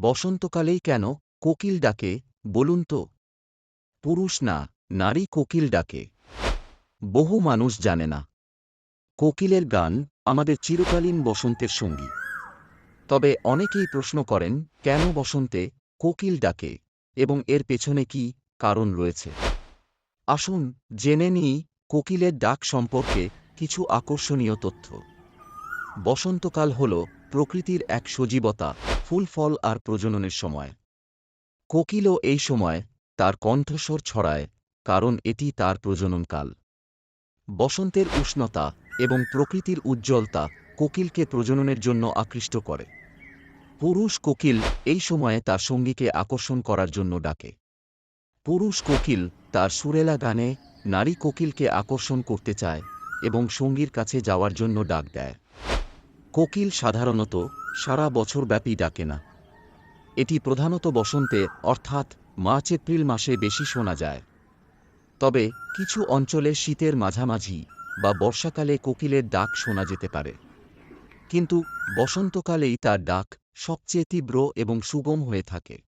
বসন্তকালেই কেন কোকিল ডাকে, বলুন তো? পুরুষ না, নারী কোকিল ডাকে। বহু মানুষ জানে না। কোকিলের গান আমাদের চিরকালীন বসন্তের সঙ্গী। তবে অনেকেই প্রশ্ন করেন, কেন বসন্তে কোকিল ডাকে এবং এর পেছনে কি কারণ রয়েছে? আসুন জেনে নিই কোকিলের ডাক সম্পর্কে কিছু আকর্ষণীয় তথ্য। বসন্তকাল হল প্রকৃতির এক সজীবতা, ফুল, ফল আর প্রজননের সময়। কোকিলও এই সময় তার কণ্ঠস্বর ছড়ায়, কারণ এটি তার প্রজননকাল। বসন্তের উষ্ণতা এবং প্রকৃতির উজ্জ্বলতা কোকিলকে প্রজননের জন্য আকৃষ্ট করে। পুরুষ কোকিল এই সময়ে তার সঙ্গীকে আকর্ষণ করার জন্য ডাকে। পুরুষ কোকিল তার সুরেলা গানে নারী কোকিলকে আকর্ষণ করতে চায় এবং সঙ্গীর কাছে যাওয়ার জন্য ডাক দেয়। কোকিল সাধারণত সারা বছর ব্যাপী ডাকে না। এটি প্রধানত বসন্তে, অর্থাৎ মার্চ, এপ্রিল মাসে বেশি শোনা যায়। তবে কিছু অঞ্চলে শীতের মাঝামাঝি বা বর্ষাকালে কোকিলের ডাক শোনা যেতে পারে। কিন্তু বসন্তকালেই তার ডাক সবচেয়ে তীব্র এবং সুগম হয়ে থাকে।